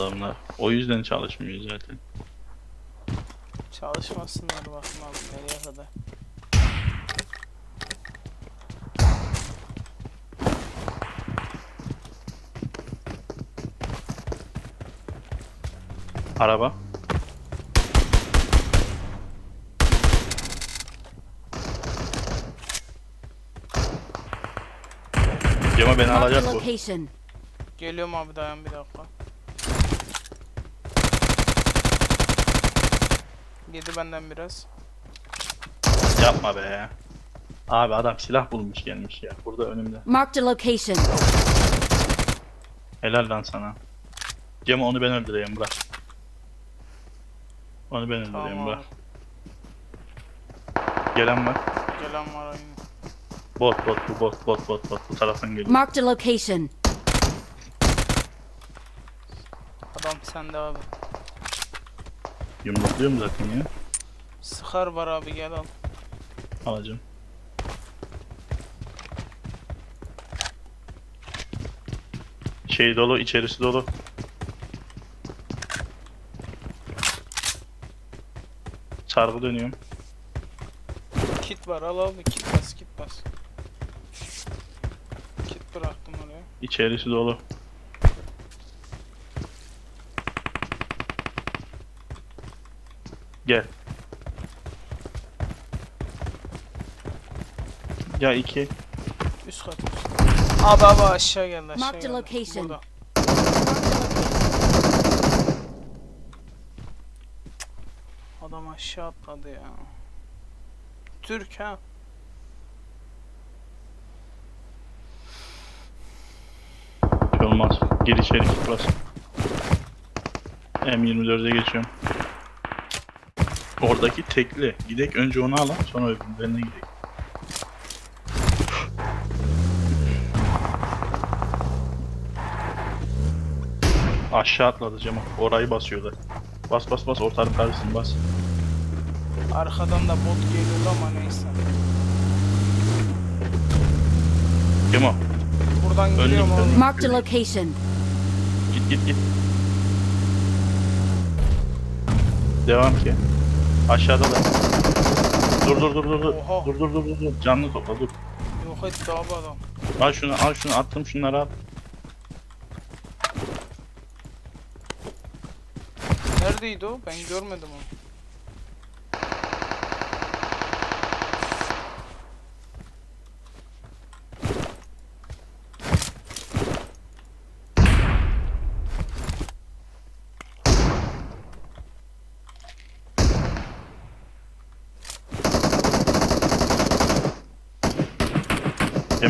adamlar. O yüzden çalışmıyor zaten. Çalışmasınlar bakma abi nereye kadar. Araba. Cema beni alacak bu. Geliyorum abi dayan bir dakika. Yedi benden biraz. Yapma be. Abi adam silah bulmuş gelmiş ya. Burada önümde. Marked a location. Helal lan sana. Cema onu ben öldüreyim bırak. Onu ben öldüreyim Tamam bırak. Gelen var. Gelen var aynı. Bot bot bu bot bot bot bot bu taraftan geliyor. Marked a location. Adam sende abi. Yumrukluyorum zaten ya. Sıkar var abi gel al. Alacağım. Şey dolu, içerisi dolu. Sargı dönüyorum. Kit var al abi kit bas kit bas. Kit bıraktım oraya. İçerisi dolu. Gel. Ya iki. Üst kat. Abi abi aşağı geldi aşağı Marked geldi. location. Burada. Adam aşağı atladı ya. Türk ha. Şey olmaz. Gir içeri burası. M24'e geçiyorum. Oradaki tekli. Gidek önce onu alalım sonra öbürlerine gidek. Aşağı atladı Cemal. Orayı basıyorlar. Bas bas bas ortalık karışsın bas. Arkadan da bot geliyor ama neyse. Cemal Buradan Önlük, geliyorum önlük. Marked a location. git git git. Devam ki. Aşağıda da. Dur dur dur dur dur. Oha. Dur dur dur dur. dur. Canlı topla dur. Yok etti abi adam. Al şunu al şunu attım şunları al. Neredeydi o? Ben görmedim onu.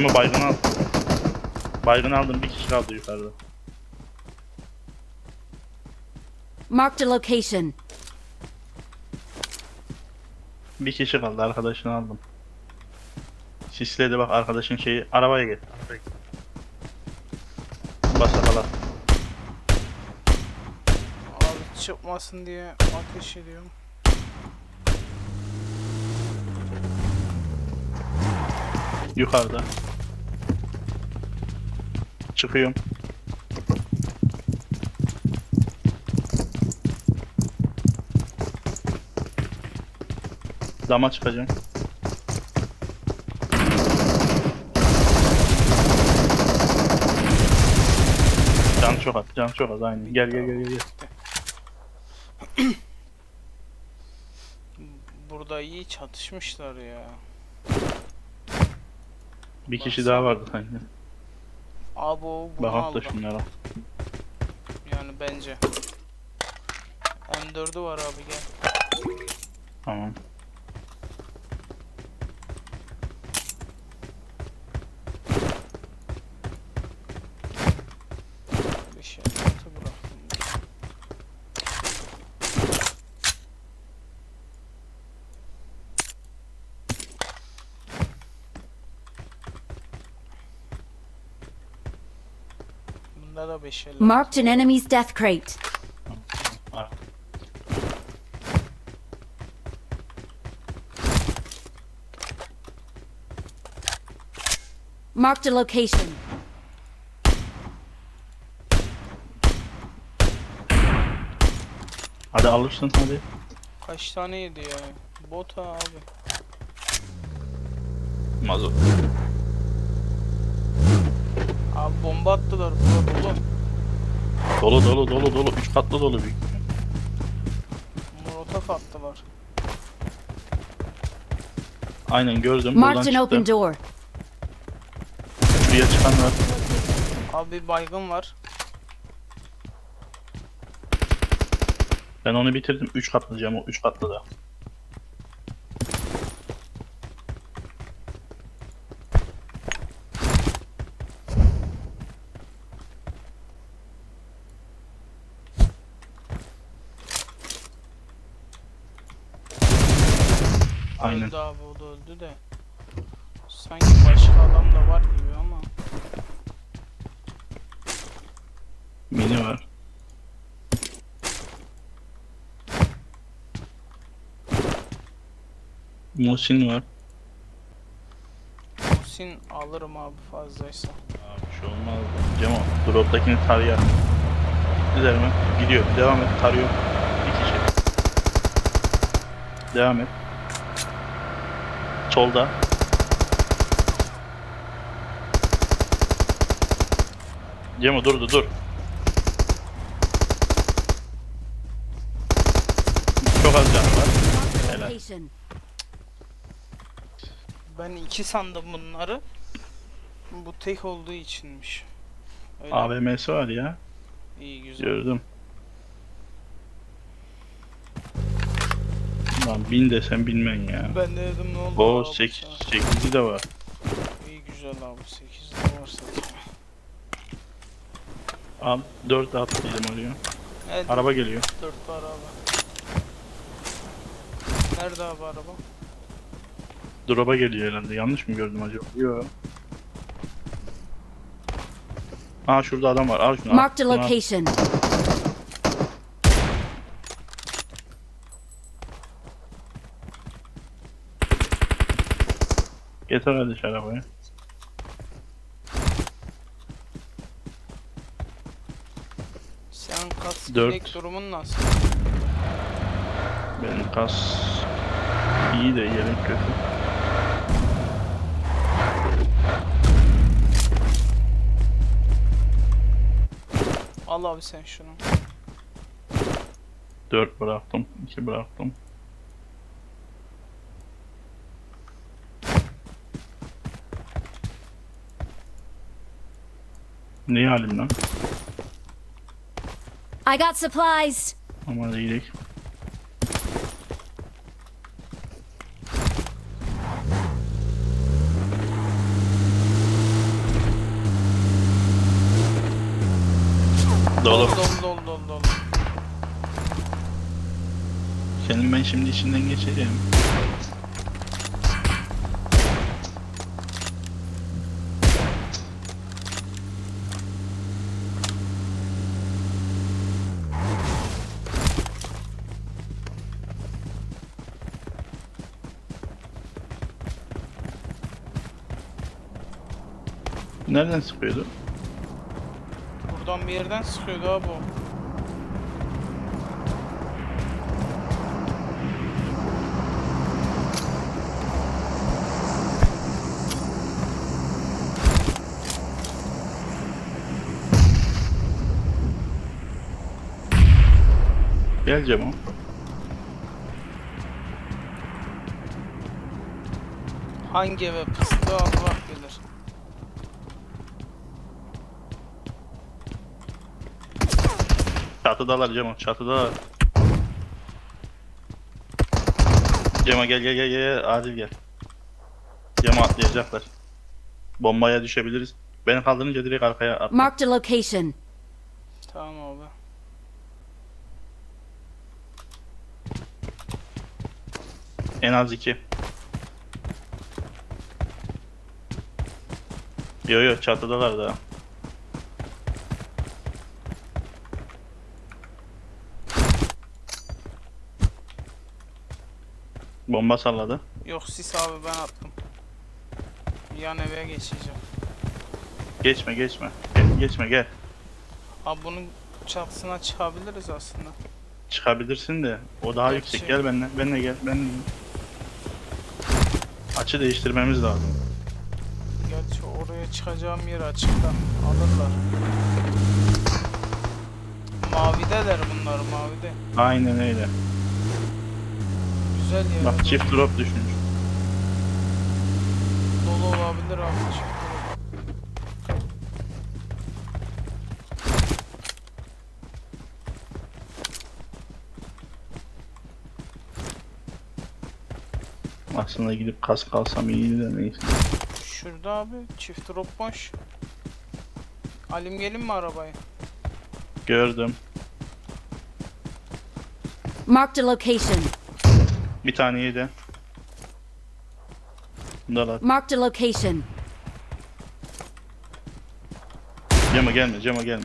Emo baygın al. Baygın aldım bir kişi kaldı yukarıda. Marked a location. Bir kişi kaldı arkadaşını aldım. Sisledi bak arkadaşın şeyi arabaya gel. Arabaya gel. Bas akala. Abi çıkmasın diye ateş ediyorum. Yukarıda. Çıkıyorum. Dama çıkacağım. Can çok az, can çok az aynı. Gel gel gel gel. Burada iyi çatışmışlar ya. Bir kişi daha vardı sanki. Abi o bunu Bak aldı. da şunlara. Yani bence. M4'ü var abi gel. Tamam. Bir şey atı bıraktım. Bunda da 5 el. Marked an enemy's death crate. Ar- Marked a location. Hadi alırsın hadi. Kaç tane yedi ya? Bot ha abi. Mazot. Abi bomba attılar bura dolu. Dolu dolu dolu dolu. Üç katlı dolu büyük. Molotof attılar. Aynen gördüm. Buradan Marked an open çıktı. door. Şuraya çıkan var. Abi bir baygın var. Ben onu bitirdim. Üç katlı cam o. Üç katlı da. Aynen. Öldü abi o da öldü de. Sanki başka adam da var gibi ama. Mini var. Musin var. Musin alırım abi fazlaysa. Abi bir şey olmaz. Cemo, drop'takini tarıyor. Üzerime gidiyor. Devam et. Tarıyor. Bir kişi. Devam et. Solda. Cemo durdu dur. Çok az can var. Helal. Ben iki sandım bunları. Bu tek olduğu içinmiş. Öyle. AVM'si var ya. İyi güzel. Gördüm. Lan bin desem bilmen ya. Ben de dedim ne oldu? O abi 8 sana? 8'i de var. İyi güzel abi 8 de varsa. Al 4 at bizim oraya. Evet, Araba geliyor. 4 var abi. Nerede abi araba? Drop'a geliyor herhalde. Yanlış mı gördüm acaba? Yok. Aa şurada adam var. Al şunu. Marked a Şunu al. Getir hadi şu arabayı. Sen kas Dört. yedek durumun nasıl? Benim kas iyi de yerim kötü. Al abi sen şunu. 4 bıraktım. 2 bıraktım. Ne halim lan? I got supplies. Ama iyilik. Dolu. Dolu dolu dolu dolu. Senin ben şimdi içinden geçeceğim. Nereden sıkıyordu? Buradan bir yerden sıkıyordu abi o. Gel Cemo. Hangi eve pıstı Allah bilir. Çatıdalar Cemo, çatıdalar. Cemo gel gel gel gel, Adil gel. Cemo atlayacaklar. Bombaya düşebiliriz. Beni kaldırınca direkt arkaya at. Marked a location. Tamam abi. En az iki. Yo yo çatıdalar daha. Bomba salladı. Yok sis abi ben attım. Yan eve geçeceğim. Geçme geçme. Gel, geçme gel. Abi bunun çatısına çıkabiliriz aslında. Çıkabilirsin de o daha Gerçi- yüksek. Gel benimle. Benimle gel. Benimle. Açı değiştirmemiz lazım. Gerçi oraya çıkacağım yer açıkta. Alırlar. Mavideler bunlar mavide. Aynen öyle. Güzel yer. Bak çift drop düşmüş. Dolu olabilir abi. çift dolu. Aslında gidip kask alsam iyiydi de neyse. Şurada abi çift drop boş. Alim gelin mi arabaya? Gördüm. Marked a location. Bir tane yedi. Bundalar. Marked a location. Cema gelme, Cema gelme.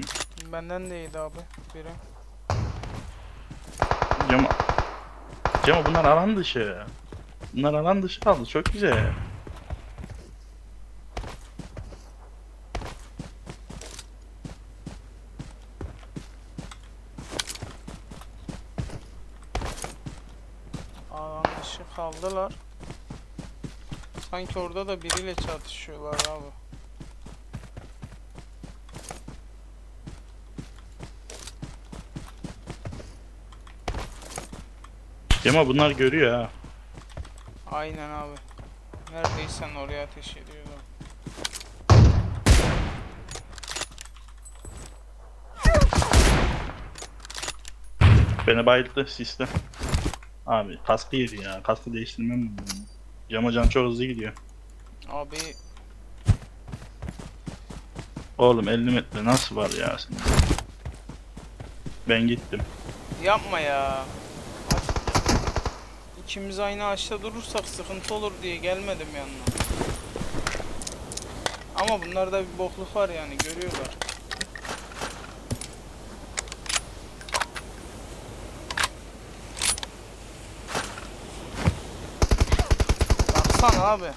Benden de iyiydi abi. Biri. Cema. Cema bunlar alan dışı. Bunlar alan dışı kaldı. Çok güzel. Alan dışı kaldılar. Sanki orada da biriyle çatışıyorlar abi. Cema bunlar görüyor ha. Aynen abi. Neredeysen oraya ateş ediyordum. Beni bayılttı sisle. Abi kaskı yedi ya. Kaskı değiştirmem mi? Cema can çok hızlı gidiyor. Abi Oğlum 50 metre nasıl var ya senin? Ben gittim. yapma ya. İkimiz aynı ağaçta durursak sıkıntı olur diye gelmedim yanına. Ama bunlarda bir bokluk var yani görüyorlar. Baksana abi.